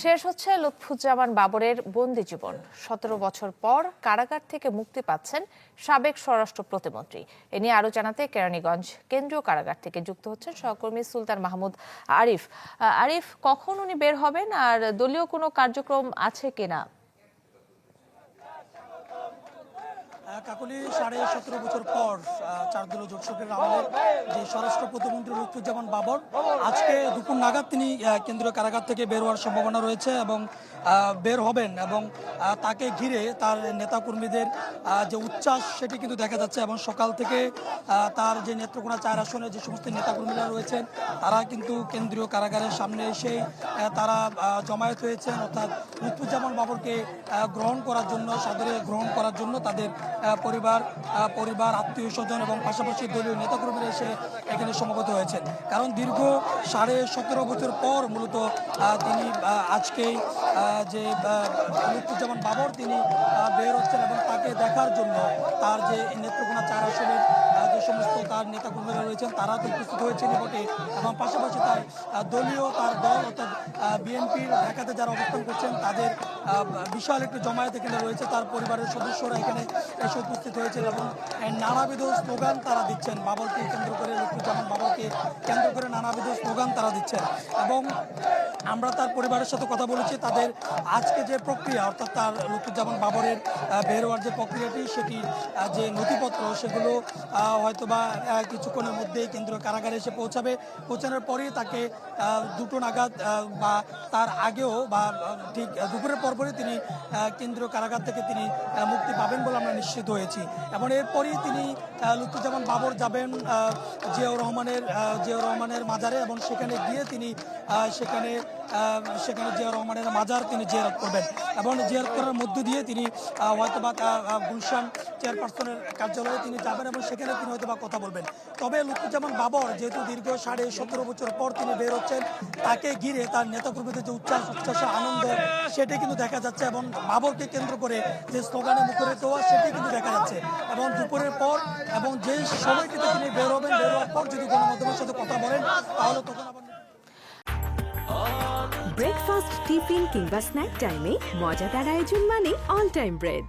শেষ হচ্ছে লুৎফুজ্জামান বাবরের বন্দি জীবন। সতেরো বছর পর কারাগার থেকে মুক্তি পাচ্ছেন সাবেক স্বরাষ্ট্র প্রতিমন্ত্রী। এ নিয়ে আরও জানাতে কেরানীগঞ্জ কেন্দ্রীয় কারাগার থেকে যুক্ত হচ্ছেন সহকর্মী সুলতান মাহমুদ আরিফ। আরিফ, কখন উনি বের হবেন? আর দলীয় কোনো কার্যক্রম আছে কিনা? কাকলি সাড়ে সতেরো বছর পর চার দলীয় জোটসকের আমলে যে স্বরাষ্ট্র প্রতিমন্ত্রী লুৎফুজ্জামান বাবর, আজকে দুপুর নাগাদ তিনি কেন্দ্রীয় কারাগার থেকে বের হওয়ার সম্ভাবনা রয়েছে এবং বের হবেন এবং তাকে ঘিরে তার নেতাকর্মীদের যে উচ্ছ্বাস সেটি কিন্তু দেখা যাচ্ছে এবং সকাল থেকে তার যে নেত্রকোনা চার আসনে যে সমস্ত নেতাকর্মীরা রয়েছেন, তারা কিন্তু কেন্দ্রীয় কারাগারের সামনে এসেই তারা জমায়েত হয়েছেন। অর্থাৎ লুৎফুজ্জামান বাবরকে গ্রহণ করার জন্য, সাদরে গ্রহণ করার জন্য তাদের পরিবার পরিবার, আত্মীয় স্বজন এবং পাশাপাশি দলীয় নেতাকর্মীরা এসে এখানে সমবেত হয়েছেন। কারণ দীর্ঘ সাড়ে সতেরো বছর পর মূলত তিনি আজকেই যে লুৎফুজ্জামান বাবর তিনি বের হচ্ছেন এবং তাকে দেখার জন্য তার যে নেত্রকোনা চার আসনের তার নেতাকর্মীরা রয়েছেন তারা তো উপস্থিত হয়েছেন বটে এবং পাশাপাশি তার দলীয় তার দল অর্থাৎ বিএনপির ঢাকাতে যারা অবস্থান করছেন, তাদের বিশাল একটি জমায়েত এখানে রয়েছে। তার পরিবারের সদস্যরা এখানে এসে উপস্থিত হয়েছেন এবং নানাবিধ স্লোগান তারা দিচ্ছেন। বাবরকে কেন্দ্র করে লুৎফুজ্জামান বাবরকে কেন্দ্র করে নানাবিধ স্লোগান তারা দিচ্ছেন। এবং আমরা তার পরিবারের সাথে কথা বলেছি। তাদের আজকে যে প্রক্রিয়া, অর্থাৎ তার লুৎফুজ্জামান বাবরের বের হওয়ার যে প্রক্রিয়াটি সেটি যে নথিপত্র, সেগুলো হয়তোবা কিছুক্ষণের মধ্যেই কেন্দ্রীয় কারাগারে এসে পৌঁছাবে। পৌঁছানোর পরেই তাকে দুটো নাগাদ বা তার আগেও বা ঠিক দুপুরের পরপরই তিনি কেন্দ্রীয় কারাগার থেকে তিনি মুক্তি পাবেন বলে আমরা নিশ্চিত হয়েছি। এবং এরপরই তিনি লুৎফুজ্জামান বাবর যাবেন জিয়াউর রহমানের জিয়াউর রহমানের মাজারে এবং সেখানে গিয়ে তিনি সেখানে সেখানে জিয়াউর রহমানের মাজার তিনি জিয়ারত করবেন। এবং জিয়ারত করার মধ্য দিয়ে তিনি হয়তোবা গুলশান চেয়ারপারসনের কার্যালয়ে তিনি যাবেন এবং সেখানে তিনি হয়তোবা কথা বলবেন। তবে লুৎফুজ্জামান বাবর যেহেতু দীর্ঘ সাড়ে সতেরো বছর পর তিনি বের হচ্ছেন, তাকে ঘিরে তার নেতাকর্মীদের যে উচ্ছ্বাস উচ্ছ্বাস আনন্দ, সেটি কিন্তু দেখা যাচ্ছে এবং বাবরকে কেন্দ্র করে যে স্লোগানে মুখরিত হওয়া, সেটি কিন্তু দেখা যাচ্ছে। এবং দুপুরের পর এবং যে সময়টিতে তিনি বের হবেন, বের হওয়ার পর যদি গণমাধ্যমের সাথে কথা বলেন, তাহলে তখন আবার ব্রেকফাস্ট টিফিন কিংবা স্ন্যাক টাইমে মজাদার আয়োজন মানে অল টাইম ব্রেড